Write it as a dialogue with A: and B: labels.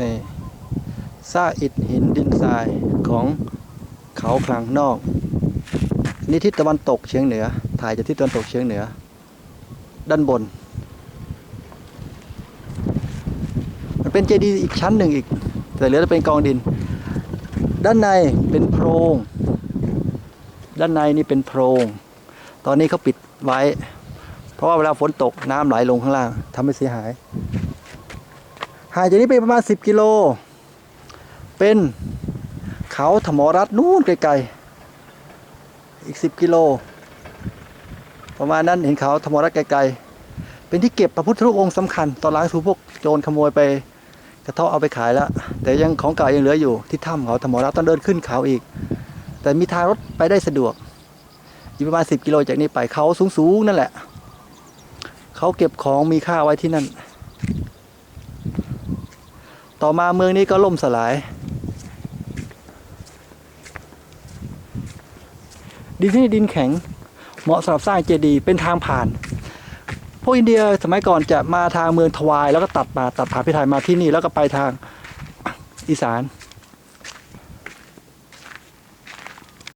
A: นี่ซากอิฐหินดินทรายของเขาคลังนอกนี่ทิศตะวันตกเฉียงเหนือ ถ่ายจากทิศตะวันตกเฉียงเหนือ ด้านบน มันเป็นเจดีย์อีกชั้นหนึ่งอีก แต่เหลือจะเป็นกองดิน ด้านในเป็นโพรง ด้านในนี่เป็นโพรง ตอนนี้เขาปิดไว้ เพราะว่าเวลาฝนตกน้ำไหลลงข้างล่างทำให้เสียหาย ห่างจากนี้ไปประมาณ 10 กิโล เป็นเขาธมรัตน์นู่นไกลๆ อีก 10 กิโล ประมาณนั้นเห็นเขาธมรัตน์ไกลๆ เป็นที่เก็บพระพุทธรูปองค์สำคัญ ตอนหลังถูกพวกโจรขโมยไปกระเทาะเอาไปขายแล้ว แต่ยังของเก่ายังเหลืออยู่ที่ถ้ำเขาธมรัตน์ต้องเดินขึ้นเขาอีก แต่มีทางรถไปได้สะดวกอยู่ประมาณ 10 กิโลจากนี้ไปเขาสูงๆนั่นแหละ เขาเก็บของมีค่าไว้ที่นั่น ต่อมาเมืองนี้ก็ล่มสลาย ดินที่ดินแข็งเหมาะสำหรับสร้างเจดีย์เป็นทางผ่าน พวกอินเดียสมัยก่อนจะมาทางเมืองทวายแล้วก็ตัดมาตัดผ่านพิไทยมาที่นี่แล้วก็ไปทางอีสาน